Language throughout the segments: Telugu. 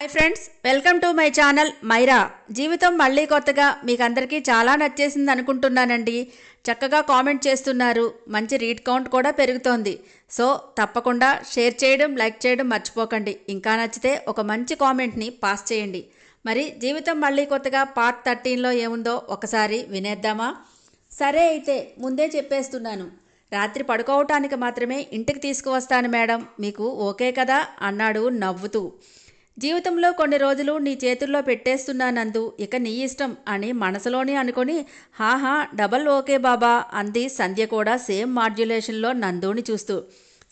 Hi friends welcome to my channel Myra జీవితం మళ్ళీ కొత్తగా మీకు అందరికీ చాలా నచ్చేసింది అనుకుంటున్నానండి. చక్కగా కామెంట్ చేస్తున్నారు. మంచి రీడ్ కౌంట్ కూడా పెరుగుతోంది. సో తప్పకుండా షేర్ చేయడం లైక్ చేయడం మర్చిపోకండి. ఇంకా నచ్చితే ఒక మంచి కామెంట్ని పాస్ చేయండి. మరి జీవితం మళ్ళీ కొత్తగా పార్ట్ థర్టీన్లో ఏముందో ఒకసారి వినేద్దామా? సరే అయితే ముందే చెప్పేస్తున్నాను. రాత్రి పడుకోవటానికి మాత్రమే ఇంటికి తీసుకువస్తాను మేడం. మీకు ఓకే కదా? అన్నాడు నవ్వుతూ. జీవితంలో కొన్ని రోజులు నీ చేతుల్లో పెట్టేస్తున్నానందు ఇక నీ ఇష్టం అని మనసులోనే అనుకొని హాహా డబల్ ఓకే బాబా అంది సంధ్య కూడా సేమ్ మాడ్యులేషన్లో నందుని చూస్తూ.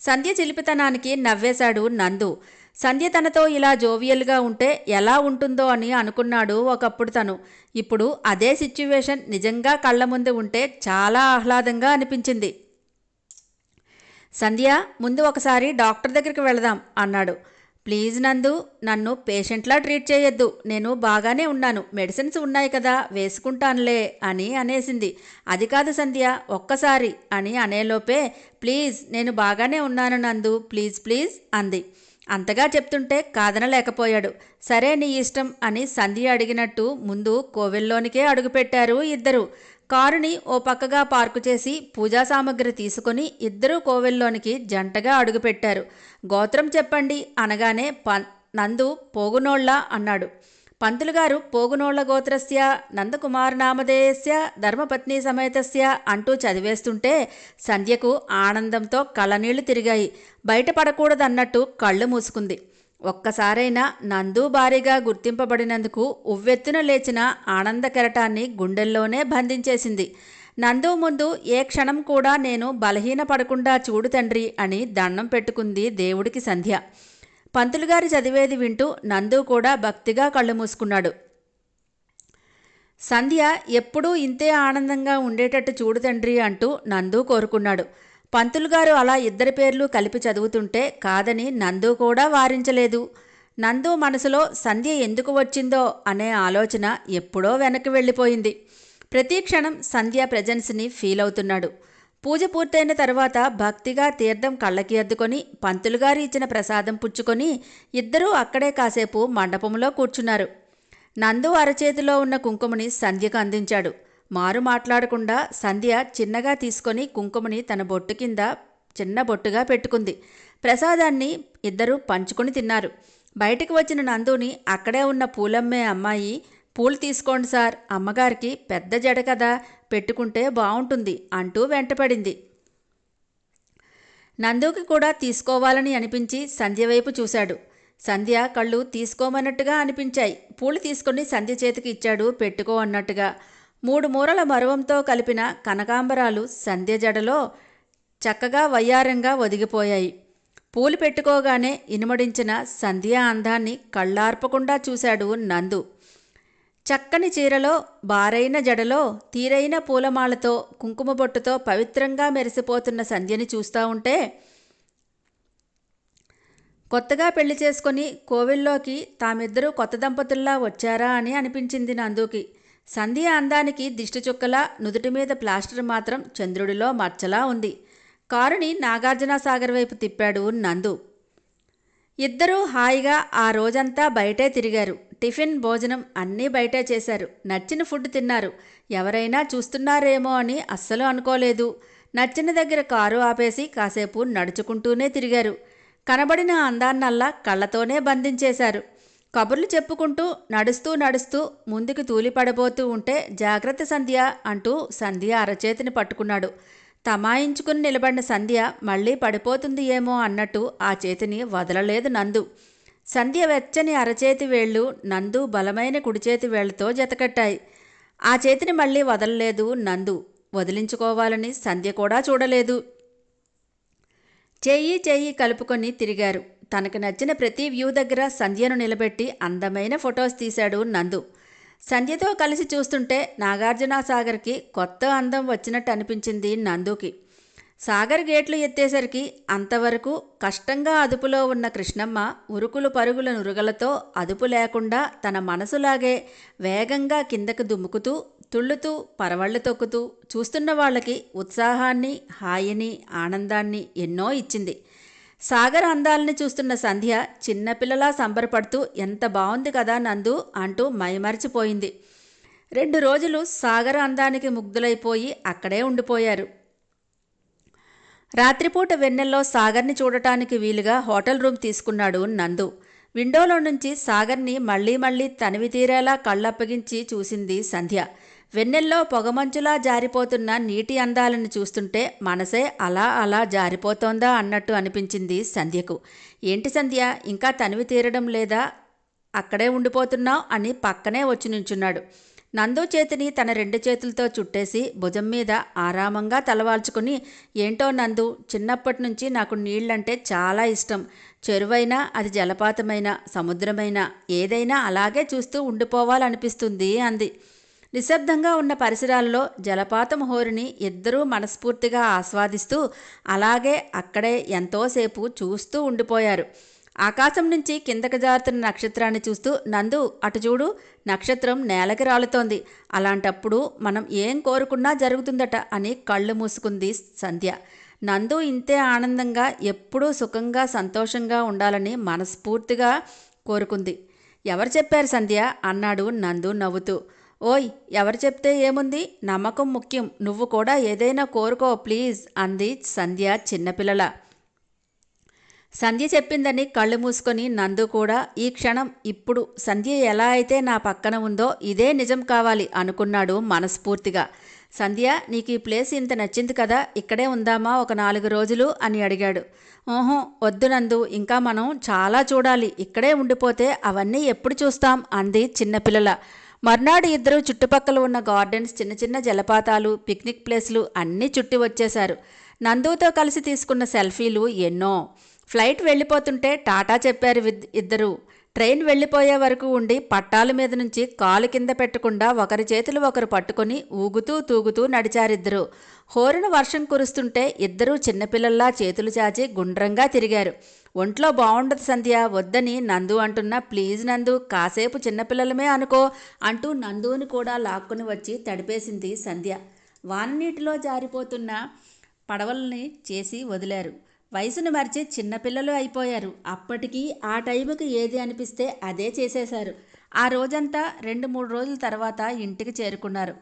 సంధ్య చిలిపితనానికి నవ్వేశాడు నందు. సంధ్య తనతో ఇలా జోవియల్గా ఉంటే ఎలా ఉంటుందో అని అనుకున్నాడు ఒకప్పుడు తను. ఇప్పుడు అదే సిచ్యువేషన్ నిజంగా కళ్ళ ముందు ఉంటే చాలా ఆహ్లాదంగా అనిపించింది. సంధ్య ముందు ఒకసారి డాక్టర్ దగ్గరికి వెళదాం అన్నాడు. ప్లీజ్ నందు నన్ను పేషెంట్లా ట్రీట్ చేయొద్దు. నేను బాగానే ఉన్నాను. మెడిసిన్స్ ఉన్నాయి కదా వేసుకుంటానులే అని అనేసింది. అది కాదు సంధ్య ఒక్కసారి అని అనేలోపే ప్లీజ్ నేను బాగానే ఉన్నాను నందు. ప్లీజ్ ప్లీజ్ అంది. అంతగా చెప్తుంటే కాదనలేకపోయాడు. సరే నీ ఇష్టం అని సంధి అడిగినట్టు ముందు కోవెల్లోనికే అడుగుపెట్టారు ఇద్దరు. కారుని ఓ పక్కగా పార్కు చేసి పూజా సామగ్రి తీసుకుని ఇద్దరూ కోవెల్లోనికి జంటగా అడుగుపెట్టారు. గోత్రం చెప్పండి అనగానే ప నందు పోగునోళ్ళ అన్నాడు. పంతులుగారు పోగునోళ్ళ గోత్రస్య నందకుమార్ నామధేయస్య ధర్మపత్ని సమేతస్య అంటూ చదివేస్తుంటే సంధ్యకు ఆనందంతో కళ్ళనీళ్ళు తిరిగాయి. బయటపడకూడదన్నట్టు కళ్ళు మూసుకుంది. ఒక్కసారైనా నందు భారీగా గుర్తింపబడినందుకు ఉవ్వెత్తున లేచిన ఆనంద కెరటాన్ని గుండెల్లోనే బంధించేసింది. నందు ముందు ఏ క్షణం కూడా నేను బలహీన పడకుండా చూడు తండ్రి అని దండం పెట్టుకుంది దేవుడికి సంధ్య. పంతులుగారి చదివేది వింటూ నందు కూడా భక్తిగా కళ్ళు మూసుకున్నాడు. సంధ్య ఎప్పుడూ ఇంతే ఆనందంగా ఉండేటట్టు చూడు తండ్రి అంటూ నందు కోరుకున్నాడు. పంతులుగారు అలా ఇద్దరి పేర్లు కలిపి చదువుతుంటే కాదని నందు కూడా వారించలేదు. నందు మనసులో సంధ్య ఎందుకు వచ్చిందో అనే ఆలోచన ఎప్పుడో వెనక్కి వెళ్ళిపోయింది. ప్రతి క్షణం సంధ్య ప్రజెన్స్ని ఫీల్ అవుతున్నాడు. పూజ పూర్తయిన తర్వాత భక్తిగా తీర్థం కళ్ళకి అద్దుకొని పంతులుగారు ఇచ్చిన ప్రసాదం పుచ్చుకొని ఇద్దరూ అక్కడే కాసేపు మండపంలో కూర్చున్నారు. నందు అరచేతిలో ఉన్న కుంకుమని సంధ్యకు అందించాడు. మారు మాట్లాడకుండా సంధ్య చిన్నగా తీసుకొని కుంకుమని తన బొట్టు కింద చిన్న బొట్టుగా పెట్టుకుంది. ప్రసాదాన్ని ఇద్దరూ పంచుకొని తిన్నారు. బయటికి వచ్చిన నందుని అక్కడే ఉన్న పూలమ్మే అమ్మాయి పూలు తీసుకోండి సార్. అమ్మగారికి పెద్ద జడ కదా. పెట్టుకుంటే బాగుంటుంది అంటూ వెంటపడింది. నందుకి కూడా తీసుకోవాలని అనిపించి సంధ్య వైపు చూశాడు. సంధ్య కళ్ళు తీసుకోమన్నట్టుగా అనిపించాయి. పూలు తీసుకొని సంధ్య చేతికి ఇచ్చాడు పెట్టుకో అన్నట్టుగా. మూడు మూరల మరువంతో కలిపిన కనకాంబరాలు సంధ్య జడలో చక్కగా వయ్యారంగా ఒదిగిపోయాయి. పూలు పెట్టుకోగానే ఇనుమడించిన సంధ్య అందాన్ని కళ్ళార్పకుండా చూశాడు నందు. చక్కని చీరలో బారైన జడలో తీరైన పూలమాలతో కుంకుమ బొట్టుతో పవిత్రంగా మెరిసిపోతున్న సంధ్యని చూస్తూ ఉంటే కొత్తగా పెళ్ళి చేసుకొని కోవిల్లోకి తామిద్దరూ కొత్త దంపతుల్లా వచ్చారా అని అనిపించింది నందుకి. సంధ్య అందానికి దిష్టి చుక్కలా నుదుటి మీద ప్లాస్టర్ మాత్రం చంద్రుడిలో మచ్చలా ఉంది. కారుని నాగార్జున సాగర్ వైపు తిప్పాడు నందు. ఇద్దరూ హాయిగా ఆ రోజంతా బయటే తిరిగారు. టిఫిన్ భోజనం అన్నీ బయటే చేశారు. నచ్చిన ఫుడ్ తిన్నారు. ఎవరైనా చూస్తున్నారేమో అని అస్సలు అనుకోలేదు. నచ్చిన దగ్గర కారు ఆపేసి కాసేపు నడుచుకుంటూనే తిరిగారు. కనబడిన అందాన్నల్లా కళ్ళతోనే బంధించేశారు. కబుర్లు చెప్పుకుంటూ నడుస్తూ నడుస్తూ ముందుకు తూలిపడబోతూ ఉంటే జాగ్రత్త సంధ్య అంటూ సంధ్య అరచేతిని పట్టుకున్నాడు. తమాయించుకుని నిలబడిన సంధ్య మళ్ళీ పడిపోతుంది ఏమో అన్నట్టు ఆ చేతిని వదలలేదు నందు. సంధ్య వెచ్చని అరచేతి వేళ్ళు నందు బలమైన కుడిచేతి వేళ్ళతో జతకట్టాయి. ఆ చేతిని మళ్ళీ వదలలేదు నందు. వదిలించుకోవాలని సంధ్య కూడా చూడలేదు. చెయ్యి చెయ్యి కలుపుకొని తిరిగారు. తనకు నచ్చిన ప్రతి వ్యూ దగ్గర సంధ్యను నిలబెట్టి అందమైన ఫొటోస్ తీశాడు నందు. సంధ్యతో కలిసి చూస్తుంటే నాగార్జున సాగర్కి కొత్త అందం వచ్చినట్టు అనిపించింది నందుకి. సాగర్ గేట్లు ఎత్తేసరికి అంతవరకు కష్టంగా అదుపులో ఉన్న కృష్ణమ్మ ఉరుకులు పరుగుల నురుగలతో అదుపు లేకుండా తన మనసులాగే వేగంగా కిందకు దుమ్ముకుతూ తుళ్ళుతూ పరవళ్ళు తొక్కుతూ చూస్తున్న వాళ్ళకి ఉత్సాహాన్ని హాయిని ఆనందాన్ని ఎన్నో ఇచ్చింది. సాగర్ అందాలని చూస్తున్న సంధ్య చిన్నపిల్లలా సంబరపడుతూ ఎంత బాగుంది కదా నందు అంటూ మైమరిచిపోయింది. రెండు రోజులు సాగర అందానికి ముగ్ధులైపోయి అక్కడే ఉండిపోయారు. రాత్రిపూట వెన్నెల్లో సాగర్ని చూడటానికి వీలుగా హోటల్ రూమ్ తీసుకున్నాడు నందు. విండోలో నుంచి సాగర్ని మళ్ళీ మళ్ళీ తనివి తీరేలా కళ్ళప్పగించి చూసింది సంధ్య. వెన్నెల్లో పొగమంచులా జారిపోతున్న నీటి అందాలను చూస్తుంటే మనసే అలా అలా జారిపోతోందా అన్నట్టు అనిపించింది సంధ్యకు. ఏంటి సంధ్య ఇంకా తనివి తీరడం లేదా? అక్కడే ఉండిపోతున్నావు అని పక్కనే వచ్చి నుంచున్నాడు. నందు చేతిని తన రెండు చేతులతో చుట్టేసి భుజం మీద ఆరామంగా తలవాల్చుకుని ఏంటో నందు చిన్నప్పటి నుంచి నాకు నీళ్ళంటే చాలా ఇష్టం. చెరువైనా అది జలపాతమైనా సముద్రమైనా ఏదైనా అలాగే చూస్తూ ఉండిపోవాలనిపిస్తుంది అంది. నిశ్శబ్దంగా ఉన్న పరిసరాల్లో జలపాతం హోరుని ఇద్దరూ మనస్ఫూర్తిగా ఆస్వాదిస్తూ అలాగే అక్కడే ఎంతోసేపు చూస్తూ ఉండిపోయారు. ఆకాశం నుంచి కిందకి జారుతున్న నక్షత్రాన్ని చూస్తూ నందు అటు చూడు నక్షత్రం నేలకి రాలుతోంది. అలాంటప్పుడు మనం ఏం కోరుకున్నా జరుగుతుందట అని కళ్ళు మూసుకుంది సంధ్య. నందు ఇంతే ఆనందంగా ఎప్పుడూ సుఖంగా సంతోషంగా ఉండాలని మనస్ఫూర్తిగా కోరుకుంది. ఎవరు చెప్పారు సంధ్య? అన్నాడు నందు నవ్వుతూ. ఓయ్ ఎవరు చెప్తే ఏముంది? నమ్మకం ముఖ్యం. నువ్వు కూడా ఏదైనా కోరుకో ప్లీజ్ అంది సంధ్య చిన్నపిల్లల. సంధ్య చెప్పిందని కళ్ళు మూసుకొని నందు కూడా ఈ క్షణం ఇప్పుడు సంధ్య ఎలా అయితే నా పక్కన ఉందో ఇదే నిజం కావాలి అనుకున్నాడు మనస్ఫూర్తిగా. సంధ్య నీకు ఈ ప్లేస్ ఇంత నచ్చింది కదా ఇక్కడే ఉందామా ఒక నాలుగు రోజులు అని అడిగాడు. ఓహో వద్దు నందు ఇంకా మనం చాలా చూడాలి. ఇక్కడే ఉండిపోతే అవన్నీ ఎప్పుడు చూస్తాం? అంది చిన్నపిల్లల. మర్నాడు ఇద్దరు చుట్టుపక్కల ఉన్న గార్డెన్స్ చిన్న చిన్న జలపాతాలు పిక్నిక్ ప్లేస్లు అన్నీ చుట్టి వచ్చేశారు. నందుతో కలిసి తీసుకున్న సెల్ఫీలు ఎన్నో. ఫ్లైట్ వెళ్ళిపోతుంటే టాటా చెప్పారు ఇద్దరు. ట్రైన్ వెళ్ళిపోయే వరకు ఉండి పట్టాల మీద నుంచి కాలు కింద పెట్టకుండా ఒకరి చేతులు ఒకరు పట్టుకొని ఊగుతూ తూగుతూ నడిచారిద్దరు. హోరున వర్షం కురుస్తుంటే ఇద్దరూ చిన్నపిల్లల్లా చేతులు చాచి గుండ్రంగా తిరిగారు. ఒంట్లో బాగుండదు సంధ్య వద్దని నందు అంటున్నా ప్లీజ్ నందు కాసేపు చిన్నపిల్లలమే అనుకో అంటూ నందుని కూడా లాక్కుని వచ్చి తడిపేసింది సంధ్య. వాననీటిలో జారిపోతున్న పడవల్ని చేసి వదిలారు. వయసును మర్చి చిన్నపిల్లలు అయిపోయారు. అప్పటికి ఆ టైంకి ఏది అనిపిస్తే అదే చేసేశారు. ఆ రోజంతా రెండు మూడు రోజుల తర్వాత ఇంటికి చేరుకున్నారు.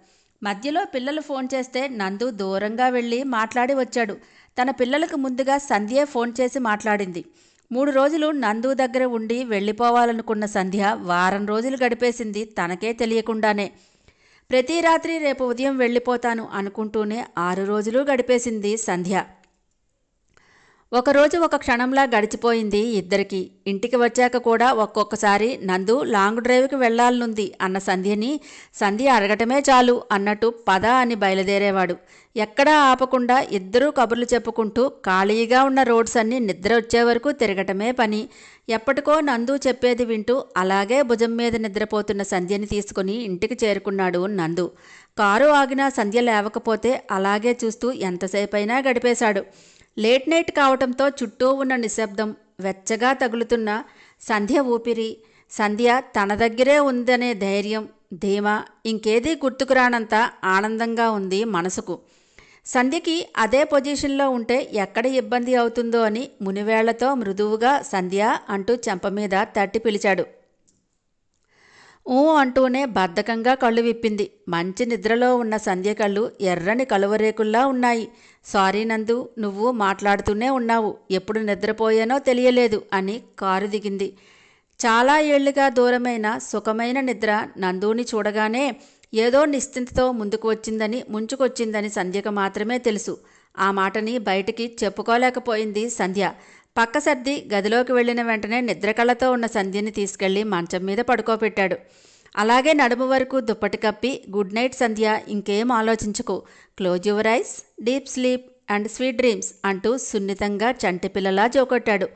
మధ్యలో పిల్లలు ఫోన్ చేస్తే నందు దూరంగా వెళ్ళి మాట్లాడి వచ్చాడు. తన పిల్లలకు ముందుగా సంధ్యే ఫోన్ చేసి మాట్లాడింది. మూడు రోజులు నందు దగ్గర ఉండి వెళ్ళిపోవాలనుకున్న సంధ్య వారం రోజులు గడిపేసింది తనకే తెలియకుండానే. ప్రతి రాత్రి రేపు ఉదయం వెళ్ళిపోతాను అనుకుంటూనే ఆరు రోజులు గడిపేసింది సంధ్య. ఒకరోజు ఒక క్షణంలా గడిచిపోయింది ఇద్దరికి. ఇంటికి వచ్చాక కూడా ఒక్కొక్కసారి నందు లాంగ్ డ్రైవ్కి వెళ్ళాలనుంది అన్న సంధ్యని సంధ్య అడగటమే చాలు అన్నట్టు పద అని బయలుదేరేవాడు. ఎక్కడా ఆపకుండా ఇద్దరూ కబుర్లు చెప్పుకుంటూ ఖాళీగా ఉన్న రోడ్స్ అన్నీ నిద్ర వచ్చే వరకు తిరగటమే పని. ఎప్పటికో నందు చెప్పేది వింటూ అలాగే భుజం మీద నిద్రపోతున్న సంధ్యని తీసుకుని ఇంటికి చేరుకున్నాడు నందు. కారు ఆగినా సంధ్య లేవకపోతే అలాగే చూస్తూ ఎంతసేపైనా గడిపేశాడు. లేట్ నైట్ కావటంతో చుట్టూ ఉన్న నిశ్శబ్దం వెచ్చగా తగులుతున్న సంధ్య ఊపిరి సంధ్య తన దగ్గరే ఉందనే ధైర్యం ధీమా ఇంకేదీ గుర్తుకురానంత ఆనందంగా ఉంది మనసుకు. సంధ్యకి అదే పొజిషన్లో ఉంటే ఎక్కడ ఇబ్బంది అవుతుందో అని మునివేళ్ళతో మృదువుగా సంధ్య అంటూ చెంప మీద తట్టి పిలిచాడు. ఊ అంటూనే బద్ధకంగా కళ్ళు విప్పింది. మంచి నిద్రలో ఉన్న సంధ్య కళ్ళు ఎర్రని కలువరేకుల్లా ఉన్నాయి. సారీ నందు నువ్వు మాట్లాడుతూనే ఉన్నావు. ఎప్పుడు నిద్రపోయానో తెలియలేదు అని కారు దిగింది. చాలా ఏళ్ళుగా దూరమైన సుఖమైన నిద్ర నందుని చూడగానే ఏదో నిశ్చింతతో ముందుకు వచ్చిందని ముంచుకొచ్చిందని సంధ్యకు మాత్రమే తెలుసు. ఆ మాటని బయటికి చెప్పుకోలేకపోయింది సంధ్య. పక్క సర్ది గదిలోకి వెళ్ళిన వెంటనే నిద్రకళ్ళతో ఉన్న సంధ్యని తీసుకెళ్ళి మంచం మీద పడుకోబెట్టాడు. అలాగే నడుము వరకు దుప్పటి కప్పి గుడ్ నైట్ సంధ్య ఇంకేం ఆలోచించుకో. Close your eyes deep sleep and sweet dreams అంటూ సున్నితంగా చంటి పిల్లలా జోకొట్టాడు.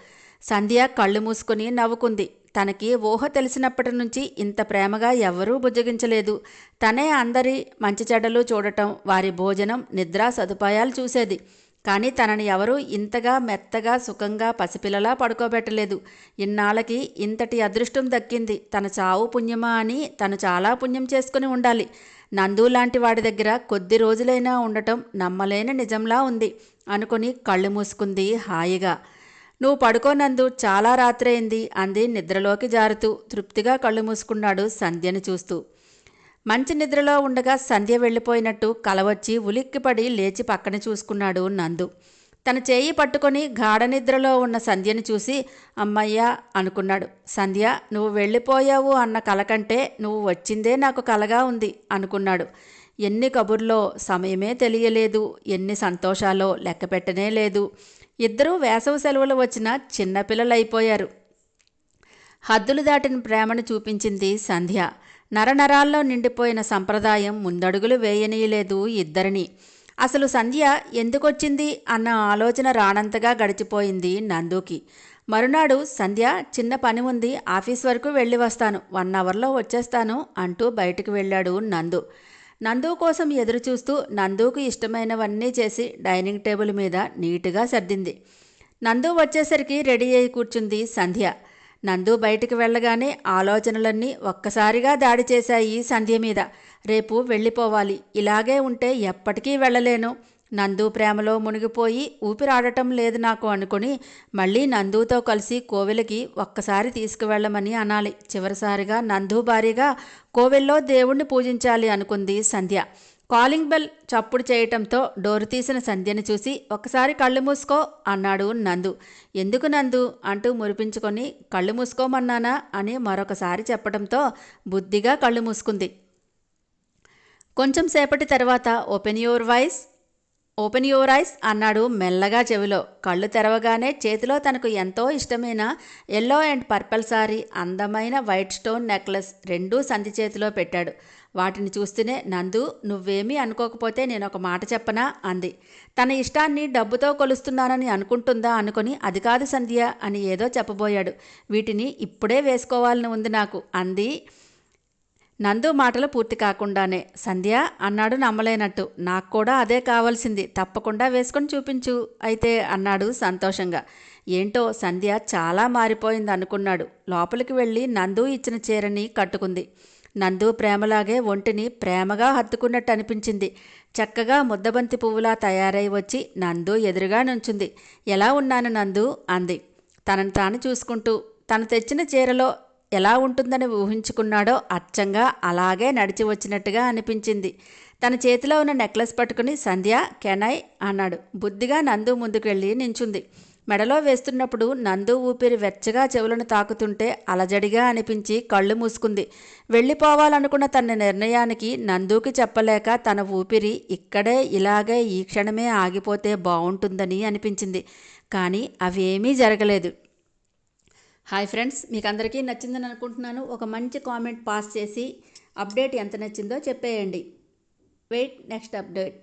సంధ్య కళ్ళు మూసుకుని నవ్వుకుంది. తనకి ఊహ తెలిసినప్పటి నుంచి ఇంత ప్రేమగా ఎవ్వరూ బుజ్జగించలేదు. తనే అందరి మంచి చెడ్డలు చూడటం వారి భోజనం నిద్ర సదుపాయాలు చూసేది. కానీ తనని ఎవరూ ఇంతగా మెత్తగా సుఖంగా పసిపిల్లలా పడుకోబెట్టలేదు. ఇన్నాళ్ళకి ఇంతటి అదృష్టం దక్కింది. తన చావు పుణ్యమా అని తను చాలా పుణ్యం చేసుకుని ఉండాలి. నందు లాంటి వాడి దగ్గర కొద్ది రోజులైనా ఉండటం నమ్మలేని నిజంలా ఉంది అనుకుని కళ్ళు మూసుకుంది హాయిగా. నువ్వు పడుకోనందు చాలా రాత్రైంది అంది నిద్రలోకి జారుతూ తృప్తిగా కళ్ళు మూసుకున్నాడు సంధ్యని చూస్తూ. మంచి నిద్రలో ఉండగా సంధ్య వెళ్ళిపోయినట్టు కలవచ్చి ఉలిక్కిపడి లేచి పక్కన చూసుకున్నాడు నందు. తన చేయి పట్టుకొని గాఢ నిద్రలో ఉన్న సంధ్యను చూసి అమ్మయ్యా అనుకున్నాడు. సంధ్య నువ్వు వెళ్ళిపోయావు అన్న కల కంటే నువ్వు వచ్చిందే నాకు కలగా ఉంది అనుకున్నాడు. ఎన్ని కబుర్లో సమయమే తెలియలేదు ఎన్ని సంతోషాలో లెక్కపెట్టనే లేదు. ఇద్దరూ వేసవి సెలవులు వచ్చిన చిన్నపిల్లలైపోయారు హద్దులు దాటిన ప్రేమను చూపించింది సంధ్య. నరనరాల్లో నిండిపోయిన సంప్రదాయం ముందడుగులు వేయనీయలేదు ఇద్దరిని. అసలు సంధ్య ఎందుకొచ్చింది అన్న ఆలోచన రానంతగా గడిచిపోయింది నందుకి. మరునాడు సంధ్య చిన్న పని ఉంది ఆఫీస్ వరకు వెళ్ళి వస్తాను వన్ అవర్లో వచ్చేస్తాను అంటూ బయటకు వెళ్ళాడు నందు. నందు కోసం ఎదురుచూస్తూ నందుకు ఇష్టమైనవన్నీ చేసి డైనింగ్ టేబుల్ మీద నీటుగా సర్దింది. నందు వచ్చేసరికి రెడీ అయి కూర్చుంది సంధ్య. నందు బయటికి వెళ్ళగానే ఆలోచనలన్నీ ఒక్కసారిగా దాడి చేశాయి సంధ్య మీద. రేపు వెళ్ళిపోవాలి. ఇలాగే ఉంటే ఎప్పటికీ వెళ్ళలేను. నందు ప్రేమలో మునిగిపోయి ఊపిరాడటం లేదు నాకు అనుకుని మళ్ళీ నందుతో కలిసి కోవెలకి ఒక్కసారి తీసుకువెళ్ళమని అనాలి. చివరిసారిగా నందు భారీగా కోవెల్లో దేవుణ్ణి పూజించాలి అనుకుంది సంధ్య. కాలింగ్ బెల్ చప్పుడు చేయటంతో డోరు తీసిన సంధ్యని చూసి ఒకసారి కళ్ళు మూసుకో అన్నాడు నందు. ఎందుకు నందు? అంటూ మురిపించుకొని కళ్ళు మూసుకోమన్నానా? అని మరొకసారి చెప్పడంతో బుద్ధిగా కళ్ళు మూసుకుంది. కొంచెం సేపటి తర్వాత open your voice open your eyes అన్నాడు మెల్లగా చెవిలో. కళ్ళు తెరవగానే చేతిలో తనకు ఎంతో ఇష్టమైన ఎల్లో అండ్ పర్పల్ సారీ అందమైన వైట్ స్టోన్ నెక్లెస్ రెండూ సంధి చేతిలో పెట్టాడు. వాటిని చూస్తూనే నందు నువ్వేమీ అనుకోకపోతే నేను ఒక మాట చెప్పనా? అంది. తన ఇష్టాన్ని డబ్బుతో కొలుస్తున్నానని అనుకుంటుందా? అనుకుని అది కాదు సంధ్య అని ఏదో చెప్పబోయాడు. వీటిని ఇప్పుడే వేసుకోవాలని ఉంది నాకు అంది. నందు మాటలు పూర్తి కాకుండానే సంధ్య అన్నాడు నమ్మలేనట్టు. నాకు కూడా అదే కావాల్సింది. తప్పకుండా వేసుకొని చూపించు. అయితే అన్నాడు సంతోషంగా. ఏంటో సంధ్య చాలా మారిపోయింది అనుకున్నాడు లోపలికి వెళ్ళి నందు ఇచ్చిన చీరని కట్టుకుంది. నందు ప్రేమలాగే ఒంటిని ప్రేమగా హత్తుకున్నట్టు అనిపించింది. చక్కగా ముద్దబంతి పువ్వులా తయారై వచ్చి నందు ఎదురుగా నుంచుంది. ఎలా ఉన్నాను నందు? అంది. తనను తాను చూసుకుంటూ తను తెచ్చిన చీరలో ఎలా ఉంటుందని ఊహించుకున్నాడో అచ్చంగా అలాగే నడిచి వచ్చినట్టుగా అనిపించింది. తన చేతిలో ఉన్న నెక్లెస్ పట్టుకుని సంధ్య కెనై అన్నాడు. బుద్ధిగా నందు ముందుకెళ్ళి నించుంది. మెడలో వేస్తున్నప్పుడు నందు ఊపిరి వెచ్చగా చెవులను తాకుతుంటే అలజడిగా అనిపించి కళ్ళు మూసుకుంది. వెళ్ళిపోవాలనుకున్న తన నిర్ణయానికి నందుకి చెప్పలేక తన ఊపిరి ఇక్కడే ఇలాగే ఈ క్షణమే ఆగిపోతే బాగుంటుందని అనిపించింది. కానీ అవేమీ జరగలేదు. హాయ్ ఫ్రెండ్స్ మీకు అందరికీ నచ్చిందని అనుకుంటున్నాను. ఒక మంచి కామెంట్ పాస్ చేసి అప్డేట్ ఎంత నచ్చిందో చెప్పేయండి. Wait next update.